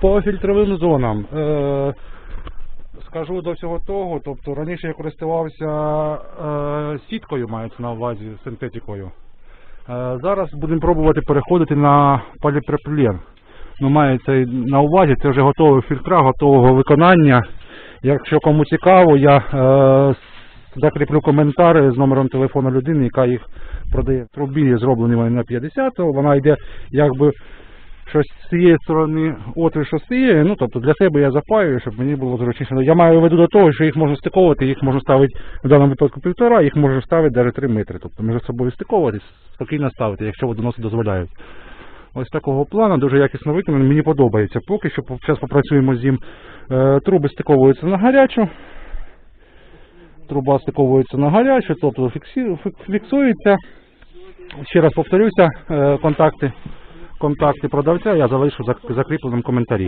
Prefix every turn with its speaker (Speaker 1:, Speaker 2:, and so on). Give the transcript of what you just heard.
Speaker 1: По фільтровим зонам. Е, скажу до всього того, тобто раніше я користувався е, сіткою, мається на увазі синтетикою. Е, зараз будемо пробувати переходити на поліпропілен. Ну, мається на увазі, це вже готові фільтра, готового виконання. Якщо кому цікаво, я е, закріплю коментар з номером телефону людини, яка їх продає. Трубі зроблені вони на 50 вона йде якби щось з цієї сторони отвір, що з цієї, ну тобто для себе я запаюю, щоб мені було зручніше. Ну, Я маю в виду до того, що їх можна стиковувати, їх можна ставити в даному випадку півтора, їх можна ставити навіть 3 метри. Тобто між собою стиковувати, спокійно ставити, якщо водоноси дозволяють. Ось такого плану, дуже якісно виконаний, мені подобається. Поки що зараз попрацюємо з ним. Е, Труби стиковуються на гарячу. Труба стиковується на гарячу, тобто фіксується. Ще раз повторюся, е, контакти, контакти продавця я залишу в закріпленому коментарі.